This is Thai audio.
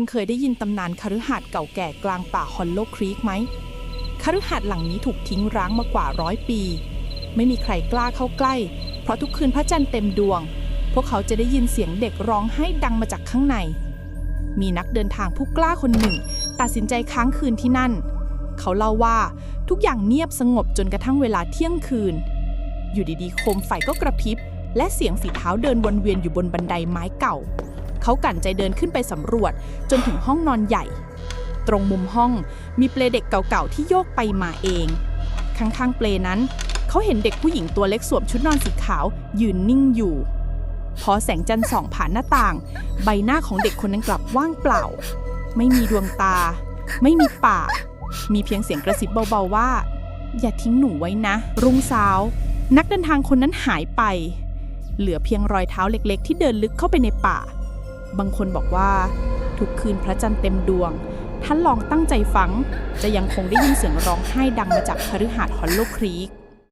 คุณเคยได้ยินตำนานคฤหาสน์เก่าแก่กลางป่าฮอลโลครีกไหมคฤหาสน์หลังนี้ถูกทิ้งร้างมากว่าร้อยปี ไม่มีใครกล้าเข้าใกล้ เพราะทุกคืนพระจันทร์เต็มดวง พวกเขาจะได้ยินเสียงเด็กร้องไห้ดังมาจากข้างใน มีนักเดินทางผู้กล้าคนหนึ่ง ตัดสินใจค้างคืนที่นั่น เขาเล่าว่าทุกอย่างเงียบสงบจนกระทั่งเวลาเที่ยงคืน อยู่ดีๆ โคมไฟก็กระพริบ และเสียงฝีเท้าเดินวนเวียนอยู่บนบันไดไม้เก่า เขากั่นใจเดินขึ้นไปสำรวจ จนถึงห้องนอนใหญ่ ตรงมุมห้องมีเปลเด็กเก่าๆที่โยกไปมาเอง ข้างๆเปลนั้นเขาเห็นเด็กผู้หญิงตัวเล็กสวมชุดนอนสีขาว ยืนนิ่งอยู่ พอแสงจันทร์ส่องผ่านหน้าต่าง ใบหน้าของเด็กคนนั้นกลับว่างเปล่า ไม่มีดวงตา ไม่มีปาก มีเพียงเสียงกระซิบเบาๆว่า อย่าทิ้งหนูไว้นะ รุ่งสานักเดินทางคนนั้นหายไป เหลือเพียงรอยเท้าเล็กๆ ที่เดินลึกเข้าไปในป่า บางคนบอกว่า ทุกคืนพระจันทร์เต็มดวง ท่านลองตั้งใจฟัง จะยังคงได้ยินเสียงร้องไห้ดังมาจากคฤหาสน์ฮอลโลครีก